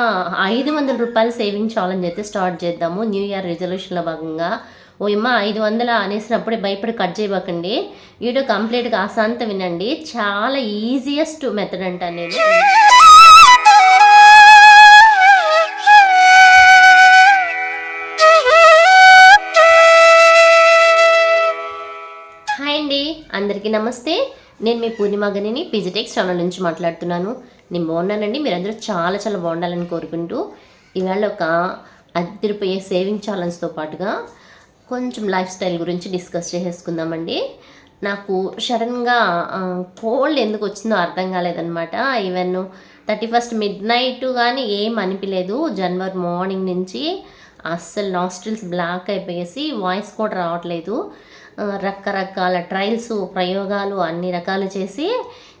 ఐదు వందల రూపాయలు సేవింగ్ ఛాలెంజ్ అయితే స్టార్ట్ చేద్దాము. న్యూ ఇయర్ రిజల్యూషన్లో భాగంగా. ఓ ఇమ్మ ఐదు వందల అనేసినప్పుడే భయపడి కట్ చేయబాకండి. వీడియో కంప్లీట్గా అశాంత వినండి. చాలా ఈజియెస్ట్ మెథడ్ అంట నేను హాయ్ అండి. అందరికీ నమస్తే. నేను మీ పూర్ణిమ గనిని పిజిటెక్స్ ఛానల్ నుంచి మాట్లాడుతున్నాను. నేను బాగున్నానండి. మీరందరూ చాలా చాలా బాగుండాలని కోరుకుంటూ ఈవేళ ఒక అద్దరిపోయే సేవింగ్ ఛాలెంజ్తో పాటుగా కొంచెం లైఫ్ స్టైల్ గురించి డిస్కస్ చేసేసుకుందామండి. నాకు సడన్గా కోల్డ్ ఎందుకు వచ్చిందో అర్థం కాలేదనమాట even thirty first midnight కానీ ఏం అనిపించలేదు జనవరి మార్నింగ్ నుంచి అస్సలు నాస్ట్రిల్స్ బ్లాక్ అయిపోయేసి వాయిస్ కూడా రావట్లేదు. రకరకాల ట్రయల్స్ ప్రయోగాలు అన్ని రకాలు చేసి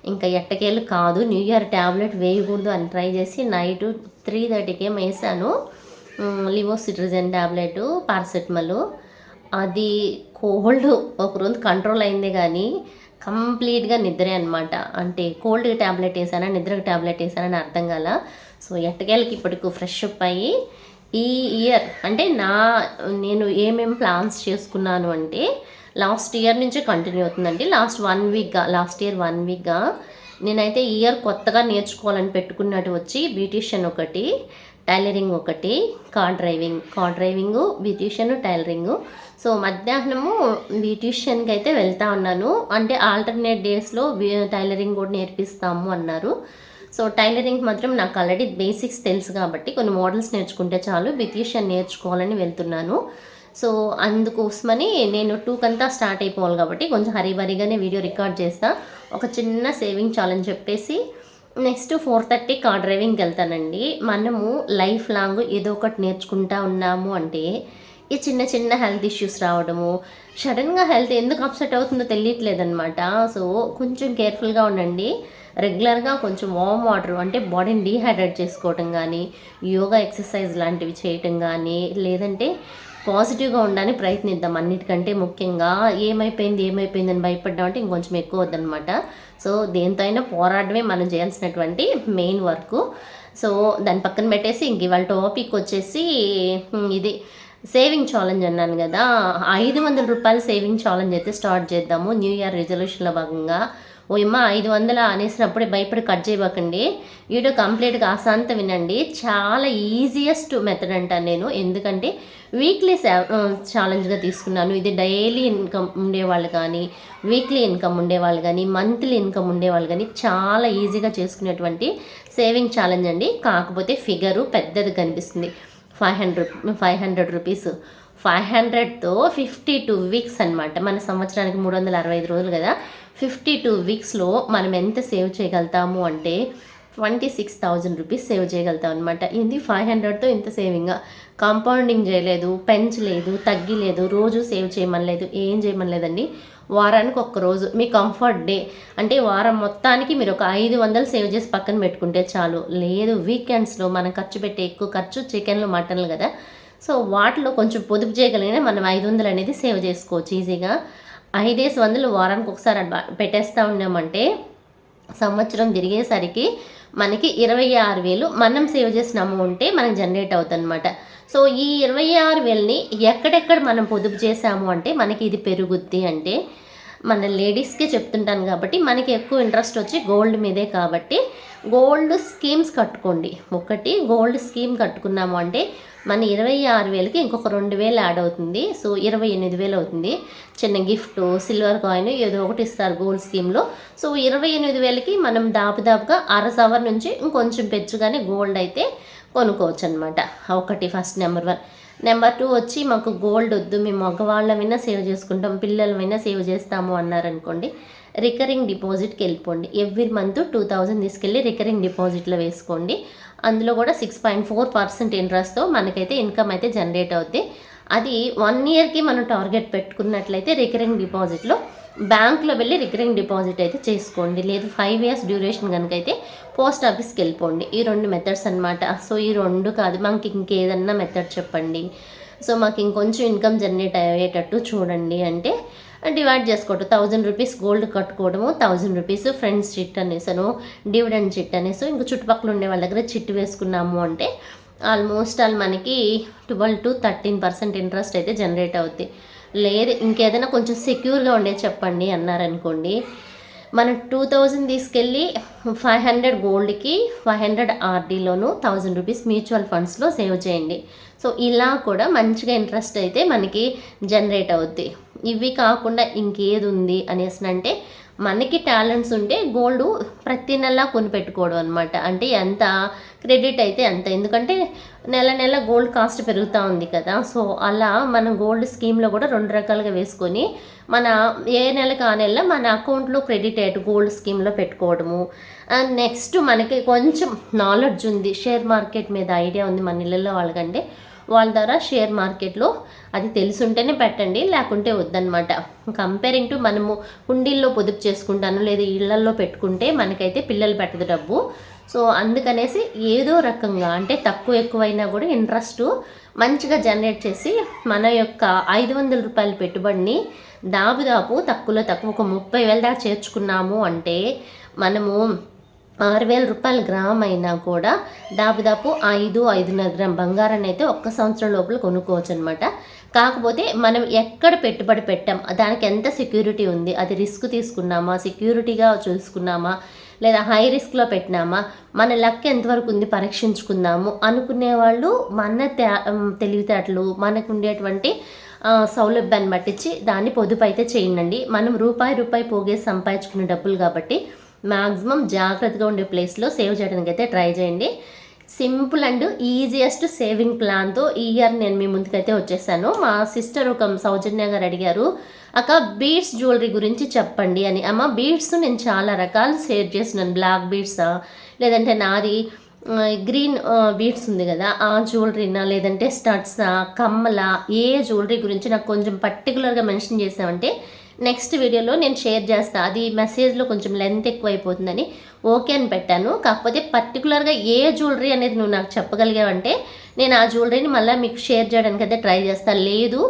ఇంకా ఎట్టకేళ్ళు కాదు. న్యూ ఇయర్ ట్యాబ్లెట్ వేయకూడదు అని ట్రై చేసి నైట్ త్రీ థర్టీకే వేసాను లివో సిట్రిజన్ ట్యాబ్లెట్ పారాసెటమాల్ అది కోల్డ్ ఒక రోజు కంట్రోల్ అయిందే కానీ కంప్లీట్గా నిద్రే అనమాట అంటే కోల్డ్ ట్యాబ్లెట్ వేసానా నిద్రకు ట్యాబ్లెట్ వేసానని అర్థం కాల. సో ఎట్టకేళ్ళకి ఇప్పటికి ఫ్రెష్ అప్ అయ్యి ఈ ఇయర్ అంటే నా నేను ఏమేమి ప్లాన్స్ చేసుకున్నాను అంటే లాస్ట్ ఇయర్ నుంచి కంటిన్యూ అవుతుందండి. లాస్ట్ వన్ వీక్గా లాస్ట్ ఇయర్ వన్ వీక్గా నేనైతే ఇయర్ కొత్తగా నేర్చుకోవాలని పెట్టుకున్నట్టు వచ్చి బ్యూటీషియన్ ఒకటి టైలరింగ్ ఒకటి car driving car driving beautician tailoring. So మధ్యాహ్నము బ్యూటీషియన్కి అయితే వెళ్తా ఉన్నాను. అంటే ఆల్టర్నేట్ డేస్లో టైలరింగ్ కూడా నేర్పిస్తాము అన్నారు. సో టైలరింగ్ మాత్రం నాకు ఆల్రెడీ బేసిక్స్ తెలుసు కాబట్టి కొన్ని మోడల్స్ నేర్చుకుంటే చాలు బ్యూటీషియన్ నేర్చుకోవాలని వెళ్తున్నాను. సో అందుకోసమని నేను టూకంతా స్టార్ట్ అయిపోవాలి కాబట్టి కొంచెం హరీబరీగానే వీడియో రికార్డ్ చేస్తా. ఒక చిన్న సేవింగ్ ఛాలెంజ్ చెప్పేసి నెక్స్ట్ ఫోర్ థర్టీ కార్ డ్రైవింగ్కి వెళ్తానండి. మనము లైఫ్ లాంగ్ ఏదో ఒకటి నేర్చుకుంటా ఉన్నాము అంటే ఈ చిన్న చిన్న హెల్త్ ఇష్యూస్ రావడము సడన్గా హెల్త్ ఎందుకు అప్సెట్ అవుతుందో తెలియట్లేదన్నమాట. సో కొంచెం కేర్ఫుల్గా ఉండండి. రెగ్యులర్గా కొంచెం వామ్ వాటర్ అంటే బాడీని డీహైడ్రేట్ చేసుకోవటం కానీ యోగా ఎక్సర్సైజ్ లాంటివి చేయటం కానీ లేదంటే పాజిటివ్గా ఉండడానికి ప్రయత్నిద్దాం అన్నిటికంటే ముఖ్యంగా ఏమైపోయింది ఏమైపోయింది అని భయపడ్డాం అంటే ఇంకొంచెం ఎక్కువ వద్దనమాట సో దేంతో అయినా పోరాడమే మనం చేయాల్సినటువంటి మెయిన్ వర్క్. సో దాని పక్కన పెట్టేసి ఇంక ఇవాళ టాపిక్ వచ్చేసి ఇది సేవింగ్ ఛాలెంజ్ అన్నాను కదా. ఐదు వందల రూపాయలు సేవింగ్ ఛాలెంజ్ అయితే స్టార్ట్ చేద్దాము. న్యూ ఇయర్ రిజల్యూషన్లో భాగంగా. ఓ ఐదు వందల అనేసినప్పుడే భయపడి కట్ చేయబాకండి. వీడియో కంప్లీట్గా అశాంత వినండి. చాలా ఈజియెస్ట్ మెథడ్ అంటాను నేను. ఎందుకంటే వీక్లీ ఛాలెంజ్గా తీసుకున్నాను. ఇది డైలీ ఇన్కమ్ ఉండేవాళ్ళు కానీ వీక్లీ ఇన్కమ్ ఉండేవాళ్ళు కానీ మంత్లీ ఇన్కమ్ ఉండేవాళ్ళు కానీ చాలా ఈజీగా చేసుకునేటువంటి సేవింగ్ ఛాలెంజ్ అండి. కాకపోతే ఫిగరు పెద్దది కనిపిస్తుంది. Five hundred five hundred rupees five హండ్రెడ్తో fifty two weeks అనమాట మన సంవత్సరానికి మూడు వందల అరవై ఐదు రోజులు కదా. ఫిఫ్టీ టూ వీక్స్లో మనం ఎంత సేవ్ చేయగలుగుతాము అంటే twenty six thousand rupees save చేయగలుగుతాం అనమాట ఇది ఫైవ్ హండ్రెడ్తో ఇంత సేవింగ్? కాంపౌండింగ్ చేయలేదు పెంచలేదు తగ్గిలేదు రోజు సేవ్ చేయమనలేదు ఏం చేయమనలేదండి. వారానికి ఒక్క రోజు మీ కంఫర్ట్ డే. అంటే వారం మొత్తానికి మీరు ఒక ఐదు వందలు సేవ్ చేసి పక్కన పెట్టుకుంటే చాలు. లేదు వీకెండ్స్లో మనం ఖర్చు పెట్టే ఎక్కువ ఖర్చు చికెన్లు మటన్లు కదా. సో వాటిలో కొంచెం పొదుపు చేయగలిగిన మనం ఐదు వందలు అనేది సేవ్ చేసుకోవచ్చు ఈజీగా. ఐదేసి వందలు వారానికి ఒకసారి అట్లా పెట్టేస్తూ ఉన్నామంటే సంవత్సరం తిరిగేసరికి మనకి ఇరవై ఆరు వేలు మనం సేవ్ చేసిన అమౌంటే మనకి జనరేట్ అవుతుంది అనమాట సో ఈ ఇరవై ఆరు వేలని ఎక్కడెక్కడ మనం పొదుపు చేసాము అంటే మనకి ఇది పెరుగుద్ది అంటే మన లేడీస్కే చెప్తుంటాను కాబట్టి మనకి ఎక్కువ ఇంట్రెస్ట్ వచ్చి గోల్డ్ మీదే కాబట్టి గోల్డ్ స్కీమ్స్ కట్టుకోండి. ఒకటి గోల్డ్ స్కీమ్ కట్టుకున్నాము అంటే మన ఇరవై ఆరు వేలకి ఇంకొక రెండు వేలు యాడ్ అవుతుంది. సో ఇరవై ఎనిమిది వేలు అవుతుంది. చిన్న గిఫ్ట్ సిల్వర్ కాయిన్ ఏదో ఒకటి ఇస్తారు గోల్డ్ స్కీమ్లో. సో ఇరవై ఎనిమిది వేలకి మనం దాపుదాపుగా అర సవర్ నుంచి ఇంకొంచెం పెంచుగానే గోల్డ్ అయితే కొనుక్కోవచ్చు అనమాట ఒకటి first number one. Number two వచ్చి మాకు గోల్డ్ వద్దు మేము మగవాళ్ళమైనా సేవ్ చేసుకుంటాం పిల్లలమైనా సేవ్ చేస్తాము అన్నారనుకోండి రికరింగ్ డిపాజిట్కి వెళ్ళిపోండి. ఎవ్రీ మంత్ టూ థౌజండ్ తీసుకెళ్ళి రికరింగ్ డిపాజిట్లో వేసుకోండి. అందులో కూడా సిక్స్ పాయింట్ ఫోర్ పర్సెంట్ ఇంట్రెస్ట్తో మనకైతే ఇన్కమ్ అయితే జనరేట్ అవుద్ది. అది వన్ ఇయర్కి మనం టార్గెట్ పెట్టుకున్నట్లయితే రికరింగ్ డిపాజిట్లో బ్యాంక్లో వెళ్ళి రికరింగ్ డిపాజిట్ అయితే చేసుకోండి. లేదు ఫైవ్ ఇయర్స్ డ్యూరేషన్ కనుక అయితే పోస్ట్ ఆఫీస్కి వెళ్ళిపోండి. ఈ రెండు మెథడ్స్ అనమాట సో ఈ రెండు కాదు మనకి ఇంకేదన్నా మెథడ్ చెప్పండి. సో మాకు ఇంకొంచెం ఇన్కమ్ జనరేట్ అయ్యేటట్టు చూడండి. అంటే డివైడ్ చేసుకోవటం థౌజండ్ రూపీస్ గోల్డ్ కట్టుకోవడము థౌజండ్ రూపీస్ ఫ్రెండ్స్ చిట్ అనేసాను డివిడెండ్ చిట్ అనేసి ఇంకా చుట్టుపక్కల ఉండే వాళ్ళ దగ్గర చిట్ వేసుకున్నాము అంటే ఆల్మోస్ట్ ఆల్ మనకి twelve to thirteen percent interest అయితే జనరేట్ అవుద్ది. లేదు ఇంకేదైనా కొంచెం సెక్యూర్గా ఉండేది చెప్పండి అన్నారనుకోండి. మనం టూ థౌజండ్ తీసుకెళ్ళి ఫైవ్ హండ్రెడ్ గోల్డ్కి ఫైవ్ హండ్రెడ్ ఆర్డీలోను థౌజండ్ రూపీస్ మ్యూచువల్ ఫండ్స్లో సేవ్ చేయండి. సో ఇలా కూడా మంచిగా ఇంట్రెస్ట్ అయితే మనకి జనరేట్ అవుద్ది. ఇవి కాకుండా ఇంకేది ఉంది అనేసి అంటే మనకి టాలెంట్స్ ఉంటే గోల్డ్ ప్రతి నెల కొనిపెట్టుకోవడం అనమాట అంటే ఎంత క్రెడిట్ అయితే అంత. ఎందుకంటే నెల నెల గోల్డ్ కాస్ట్ పెరుగుతూ ఉంది కదా. సో అలా మనం గోల్డ్ స్కీమ్లో కూడా రెండు రకాలుగా వేసుకొని మన ఏ నెలకు ఆ నెల మన అకౌంట్లో క్రెడిట్ అయ్యేట్టు గోల్డ్ స్కీమ్లో పెట్టుకోవడము. అండ్ నెక్స్ట్ మనకి కొంచెం నాలెడ్జ్ ఉంది. షేర్ మార్కెట్ మీద ఐడియా ఉంది మన ఇళ్ళల్లో వాళ్ళకంటే. వాళ్ళ ద్వారా షేర్ మార్కెట్లో అది తెలుసుంటేనే పెట్టండి లేకుంటే వద్దనమాట కంపేరింగ్ టు మనము హుండీల్లో పొదుపు చేసుకుంటాను లేదా ఇళ్ళల్లో పెట్టుకుంటే మనకైతే పిల్లలు పెట్టదు డబ్బు. సో అందుకనేసి ఏదో రకంగా అంటే తక్కువ ఎక్కువైనా కూడా ఇంట్రెస్ట్ మంచిగా జనరేట్ చేసి మన యొక్క ఐదు వందల రూపాయల పెట్టుబడిని దాపుదాపు తక్కువలో తక్కువ ఒక ముప్పై వేల దాకా చేర్చుకున్నాము అంటే మనము ఆరు వేల రూపాయల గ్రామ్ అయినా కూడా దాదాపు ఐదు ఐదున్నర గ్రామ్ బంగారాన్ని అయితే ఒక్క సంవత్సరం లోపల కొనుక్కోవచ్చు అనమాట కాకపోతే మనం ఎక్కడ పెట్టుబడి పెట్టాం దానికి ఎంత సెక్యూరిటీ ఉంది అది రిస్క్ తీసుకున్నామా సెక్యూరిటీగా చూసుకున్నామా లేదా హై రిస్క్లో పెట్టినామా మన లక్ ఎంతవరకు ఉంది పరీక్షించుకుందాము అనుకునే వాళ్ళు మన తెలివితేటలు మనకు ఉండేటువంటి సౌలభ్యాన్ని పట్టించి దాన్ని పొదుపు అయితే చేయండి. మనం రూపాయి రూపాయి పోగేసి సంపాదించుకునే డబ్బులు కాబట్టి మ్యాక్సిమం జాగ్రత్తగా ఉండే ప్లేస్లో సేవ్ చేయడానికి అయితే ట్రై చేయండి. సింపుల్ అండ్ ఈజియెస్ట్ సేవింగ్ ప్లాన్తో ఈ ఇయర్ నేను మీ ముందుకైతే వచ్చేసాను. మా సిస్టర్ ఒక సౌజన్య గారు అడిగారు అక్క బీడ్స్ జ్యువెలరీ గురించి చెప్పండి అని. అమ్మ బీడ్స్ నేను చాలా రకాలు షేర్ చేసినాను బ్లాక్ బీడ్స్ లేదంటే నాది గ్రీన్ బీడ్స్ ఉంది కదా ఆ జ్యువెలరీనా లేదంటే స్టడ్సా కమ్మల ఏ జ్యువెలరీ గురించి నాకు కొంచెం పర్టికులర్గా మెన్షన్ చేసామంటే నెక్స్ట్ వీడియోలో నేను షేర్ చేస్తాను అది మెసేజ్లో కొంచెం లెంత్ ఎక్కువ అయిపోతుందని ఓకే అని పెట్టాను. కాకపోతే పర్టికులర్గా ఏ జ్యువెలరీ అనేది నువ్వు నాకు చెప్పగలిగావంటే నేను ఆ జ్యువెలరీని మళ్ళీ మీకు షేర్ చేయడానికి అయితే ట్రై చేస్తాను లేదు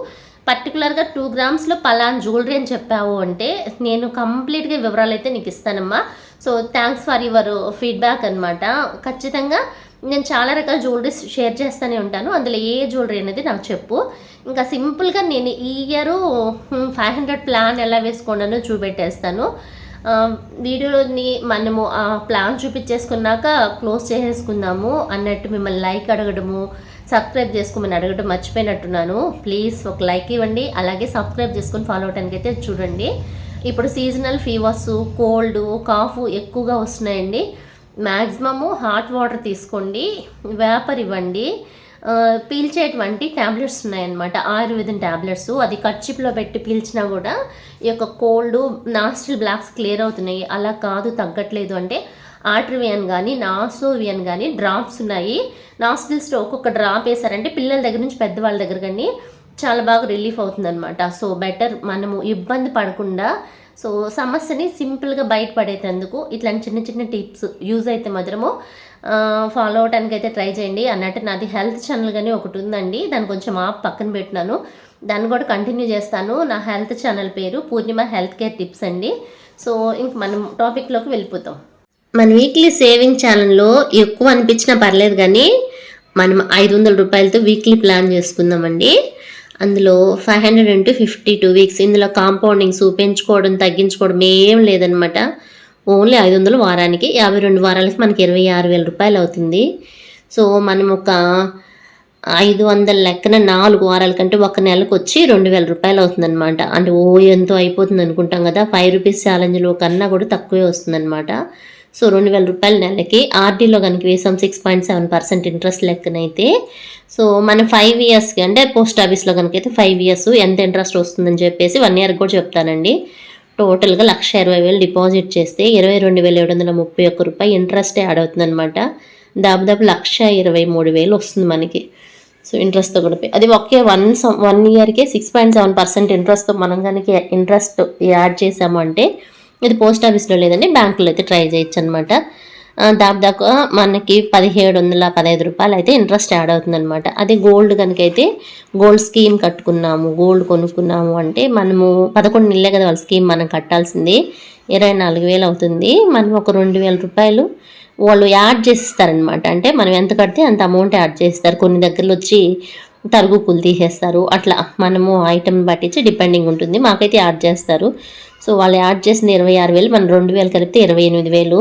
పర్టికులర్గా టూ గ్రామ్స్లో పలాన్ జ్యువెలరీ అని చెప్పావు అంటే నేను కంప్లీట్గా వివరాలు అయితే నీకు ఇస్తానమ్మా. So thanks for your feedback అనమాట ఖచ్చితంగా నేను చాలా రకాల జ్యువెలరీస్ షేర్ చేస్తూనే ఉంటాను. అందులో ఏ జ్యువెలరీ అనేది నాకు చెప్పు. ఇంకా సింపుల్గా నేను ఈ ఇయర్ ఫైవ్ హండ్రెడ్ ప్లాన్ ఎలా వేసుకున్నానో చూపెట్టేస్తాను. వీడియోని మనము ఆ ప్లాన్ చూపించేసుకున్నాక క్లోజ్ చేసేసుకుందాము అన్నట్టు మిమ్మల్ని లైక్ అడగడము సబ్స్క్రైబ్ చేసుకోమని అడగడం మర్చిపోయినట్టున్నాను. ప్లీజ్ ఒక లైక్ ఇవ్వండి. అలాగే సబ్స్క్రైబ్ చేసుకొని ఫాలో అవడానికి అయితే చూడండి. ఇప్పుడు సీజనల్ ఫీవర్స్ కోల్డ్ కాఫ్ ఎక్కువగా వస్తున్నాయండి. మ్యాక్సిమము హాట్ వాటర్ తీసుకోండి వేపర్ ఇవ్వండి. పీల్చేటువంటి ట్యాబ్లెట్స్ ఉన్నాయన్నమాట ఆయుర్వేదం ట్యాబ్లెట్స్ అది కర్చిప్లో పెట్టి పీల్చినా కూడా ఈ యొక్క కోల్డ్ నాస్టిల్ బ్లాక్స్ క్లియర్ అవుతున్నాయి. అలా కాదు తగ్గట్లేదు. అంటే ఆట్రివియన్ కానీ నాసోవియన్ కానీ డ్రాప్స్ ఉన్నాయి. నాస్టిల్స్లో ఒక్కొక్క డ్రాప్ వేసారంటే పిల్లల దగ్గర నుంచి పెద్దవాళ్ళ దగ్గర కానీ చాలా బాగా రిలీఫ్ అవుతుందన్నమాట. సో బెటర్ మనము ఇబ్బంది పడకుండా సో సమస్యని సింపుల్గా బయటపడేటందుకు ఇట్లాంటి చిన్న చిన్న టిప్స్ యూజ్ అయితే మాత్రము ఫాలో అవడానికి అయితే ట్రై చేయండి. అన్నట్టు నాది హెల్త్ ఛానల్ కానీ ఒకటి ఉందండి. దాన్ని కొంచెం ఆప్ పక్కన పెట్టినాను. దాన్ని కూడా కంటిన్యూ చేస్తాను. నా హెల్త్ ఛానల్ పేరు పూర్ణిమ హెల్త్ కేర్ టిప్స్ అండి. సో ఇంక మనం టాపిక్లోకి వెళ్ళిపోతాం. మన వీక్లీ సేవింగ్ ఛానల్లో ఎక్కువ అనిపించినా పర్లేదు కానీ మనం ఐదు వందల రూపాయలతో వీక్లీ ప్లాన్ చేసుకుందామండి. అందులో five hundred into fifty two weeks ఇందులో కాంపౌండింగ్స్ పెంచుకోవడం తగ్గించుకోవడం ఏం లేదనమాట ఓన్లీ ఐదు వందలు వారానికి యాభై రెండు వారాలకి మనకి ఇరవై ఆరు వేల రూపాయలు అవుతుంది. సో మనం ఒక ఐదు వందల లెక్కన నాలుగు వారాల కంటే ఒక నెలకు వచ్చి రెండు వేల రూపాయలు అవుతుందన్నమాట. అంటే ఓ ఎంతో అయిపోతుంది అనుకుంటాం కదా. ఫైవ్ రూపీస్ ఛాలెంజ్లో కన్నా కూడా తక్కువే వస్తుందన్నమాట. సో రెండు వేల రూపాయల నెలకి ఆర్డీలో కనుక వేసాం six point seven percent interest లెక్కనైతే. So మనం ఫైవ్ ఇయర్స్కి అంటే పోస్ట్ ఆఫీస్లో కనుక అయితే ఫైవ్ ఇయర్స్ ఎంత ఇంట్రెస్ట్ వస్తుందని చెప్పేసి వన్ ఇయర్ కూడా చెప్తానండి. టోటల్గా లక్ష ఇరవై వేలు డిపాజిట్ చేస్తే ఇరవై రెండు వేల ఏడు వందల ముప్పై ఒక్క రూపాయి ఇంట్రెస్టే యాడ్ అవుతుందన్నమాట. దాదాపు లక్ష ఇరవై మూడు వేలు వస్తుంది మనకి. సో ఇంట్రెస్ట్తో కూడా అది ఒకే వన్ వన్ ఇయర్కే సిక్స్ పాయింట్ సెవెన్ పర్సెంట్ ఇంట్రెస్ట్తో మనం కనుక ఇంట్రెస్ట్ యాడ్ చేసాము అంటే ఇది పోస్ట్ ఆఫీస్లో లేదండి బ్యాంకులో అయితే ట్రై చేయొచ్చు అనమాట దాదాపు మనకి పదిహేడు వందల పదహైదు రూపాయలు అయితే ఇంట్రెస్ట్ యాడ్ అవుతుందన్నమాట అదే గోల్డ్ కనుక అయితే గోల్డ్ స్కీమ్ కట్టుకున్నాము గోల్డ్ కొనుక్కున్నాము అంటే మనము పదకొండు నెలలే కదా వాళ్ళ స్కీమ్ మనం కట్టాల్సింది ఇరవై నాలుగు వేలు అవుతుంది. మనం ఒక రెండు వేల రూపాయలు వాళ్ళు యాడ్ చేసిస్తారనమాట. అంటే మనం ఎంత కడితే అంత అమౌంట్ యాడ్ చేస్తారు. కొన్ని దగ్గరలో వచ్చి తరుగుకులు తీసేస్తారు. అట్లా మనము ఐటమ్ పట్టించి డిపెండింగ్ ఉంటుంది. మాకైతే యాడ్ చేస్తారు. సో వాళ్ళు యాడ్ చేసిన ఇరవై ఆరు వేలు మనం రెండు వేలు కలిపితే ఇరవై ఎనిమిది వేలు.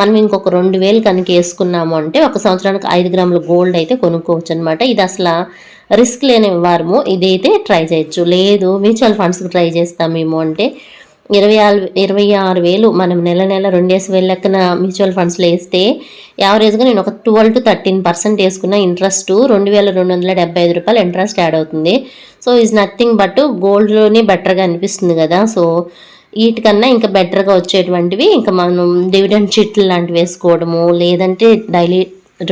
మనం ఇంకొక రెండు వేలు కనుక వేసుకున్నాము అంటే ఒక సంవత్సరానికి ఐదు గ్రాముల గోల్డ్ అయితే కొనుక్కోవచ్చు అనమాట ఇది అసలు రిస్క్ లేని వారము. ఇదైతే ట్రై చేయొచ్చు. లేదు మ్యూచువల్ ఫండ్స్కి ట్రై చేస్తామేమో అంటే ఇరవై ఆరు ఇరవై ఆరు వేలు మనం నెల నెల రెండేసి వేలు లెక్కన మ్యూచువల్ ఫండ్స్లో వేస్తే యావరేజ్గా నేను ఒక ట్వెల్వ్ టు థర్టీన్ పర్సెంట్ వేసుకున్న ఇంట్రెస్ట్ రెండు వేల రెండు వందల డెబ్బై ఐదు రూపాయలు ఇంట్రెస్ట్ యాడ్ అవుతుంది. సో ఈజ్ నథింగ్ బట్ గోల్డ్లోనే బెటర్గా అనిపిస్తుంది కదా. సో వీటికన్నా ఇంకా బెటర్గా వచ్చేటువంటివి ఇంకా మనం డివిడెండ్ చిట్లు లాంటివి వేసుకోవడము లేదంటే డైలీ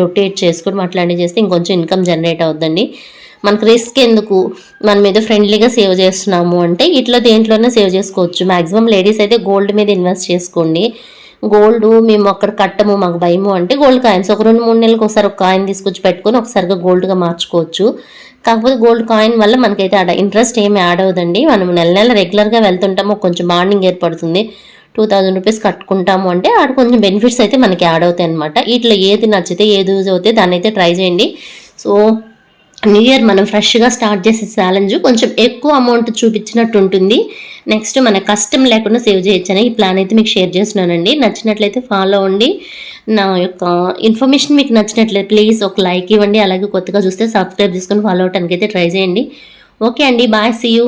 రొటేట్ చేసుకోవడం అట్లాంటివి చేస్తే ఇంకొంచెం ఇన్కమ్ జనరేట్ అవుతుందండి మనకు రిస్క్ ఎందుకు? మనం ఏదో ఫ్రెండ్లీగా సేవ్ చేస్తున్నాము అంటే ఇట్లా దేంట్లోనే సేవ్ చేసుకోవచ్చు. మ్యాక్సిమం లేడీస్ అయితే గోల్డ్ మీద ఇన్వెస్ట్ చేసుకోండి. గోల్డ్ మేము అక్కడ కట్టము మాకు భయము అంటే గోల్డ్ కాయిన్స్ ఒక రెండు మూడు నెలలకు ఒకసారి ఒక కాయిన్ తీసుకొచ్చి పెట్టుకొని ఒకసారిగా గోల్డ్గా మార్చుకోవచ్చు. కాకపోతే గోల్డ్ కాయిన్ వల్ల మనకైతే ఆడ ఇంట్రెస్ట్ ఏమి యాడ్ అవ్వదండి. మనం నెల నెల రెగ్యులర్గా వెళ్తుంటాము. కొంచెం బాండింగ్ ఏర్పడుతుంది. టూ థౌజండ్ రూపీస్ కట్టుకుంటాము అంటే ఆడ కొంచెం బెనిఫిట్స్ అయితే మనకి యాడ్ అవుతాయి అనమాట ఇట్లా ఏది నచ్చితే ఏది యూజ్ అవుతే దాన్ని అయితే ట్రై చేయండి. సో న్యూ ఇయర్ మనం ఫ్రెష్గా స్టార్ట్ చేసే ఛాలెంజ్ కొంచెం ఎక్కువ అమౌంట్ చూపించినట్టు ఉంటుంది. నెక్స్ట్ మన కష్టం లేకుండా సేవ్ చేయొచ్చని ఈ ప్లాన్ అయితే మీకు షేర్ చేస్తున్నానండి. నచ్చినట్లయితే ఫాలో అవ్వండి నా యొక్క ఇన్ఫర్మేషన్ మీకు నచ్చినట్లయితే ప్లీజ్ ఒక లైక్ ఇవ్వండి. అలాగే కొత్తగా చూస్తే సబ్స్క్రైబ్ చేసుకొని ఫాలో అవటానికి అయితే ట్రై చేయండి. ఓకే అండి బాయ్ సీ యూ